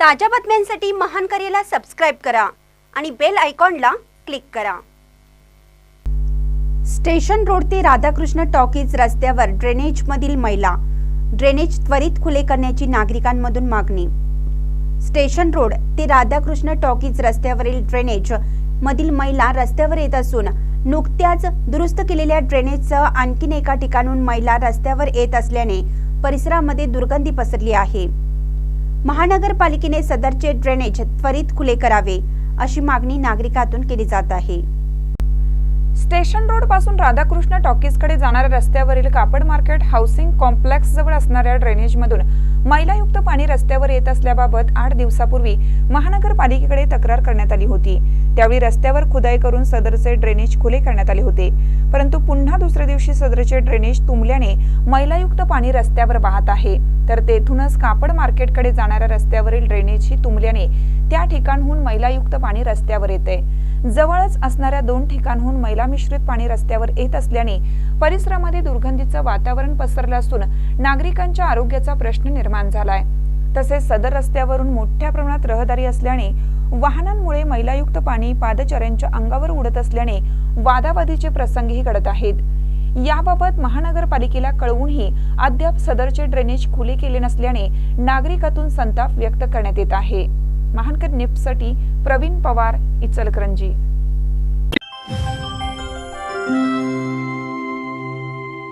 ताज्या बातम्यांसाठी महान करेला सबस्क्राईब करा आणि बेल आयकॉनला क्लिक करा. स्टेशन रोड ते राधाकृष्ण टॉकीज रस्त्यावर ड्रेनेजमधील मैला ड्रेनेज त्वरित खुले करण्याची नागरिकांमधून मागणी. स्टेशन रोड ते राधाकृष्ण टॉकीज रस्त्यावरील ड्रेनेज मधील मैला रस्त्यावर येत असून नुकत्याच दुरुस्त केलेल्या ड्रेनेजसह आणखीन एका ठिकाणून मैला रस्त्यावर येत असल्याने परिसरामध्ये दुर्गंधी पसरली आहे. महानगरपालिकेने सदरचे ड्रेनेज त्वरित खुले करावे अशी मागणी नागरिकातून केली जात आहे. स्टेशन रोडपासून राधाकृष्ण टॉकीजकडे जाणाऱ्या रस्त्यावरील कापड मार्केट हाऊसिंग कॉम्प्लेक्स जवळ असणाऱ्या ड्रेनेजमधून मैलायुक्त पाणी रस्त्यावर येत असल्याबाबत आठ दिवसापूर्वी महानगरपालिकेकडे तक्रार करण्यात आली होती. त्यावेळी रस्त्यावर खुदाई करून सदरचे ड्रेनेज खुले करण्यात आले होते. परंतु पुन्हा दुसऱ्या दिवशी सदरचे ड्रेनेज तुंबल्याने मैलायुक्त पाणी रस्त्यावर वाहत आहे. तर तेथूनच कापड मार्केटकडे जाणाऱ्या रस्त्यावरील ड्रेनेजही तुंबल्याने त्या ठिकाणहून मैलायुक्त पाणी रस्त्यावर येते. जवळच असणाऱ्या दोन ठिकाणहून मैला मिश्रित पाणी रस्त्यावर येत असल्याने परिसरामध्ये दुर्गंधीचं वातावरण पसरलं असून नागरिकांच्या आरोग्याचा प्रश्न निर्माण झालाय. तसेच सदर रस्त्यावरून मोठ्या प्रमाणात रहदारी असल्याने वाहनांमुळे मैलायुक्त पाणी पादचाऱ्यांच्या अंगावर उडत असल्याने वादावादीचे प्रसंगही घडत आहेत. याबाबत महानगरपालिकेला कळवूनही अद्याप सदरचे ड्रेनेज खुले केले नसल्याने नागरिकातून संताप व्यक्त करण्यात येत आहे. महानकर निप्ससाठी प्रवीण पवार इचलकरंजी.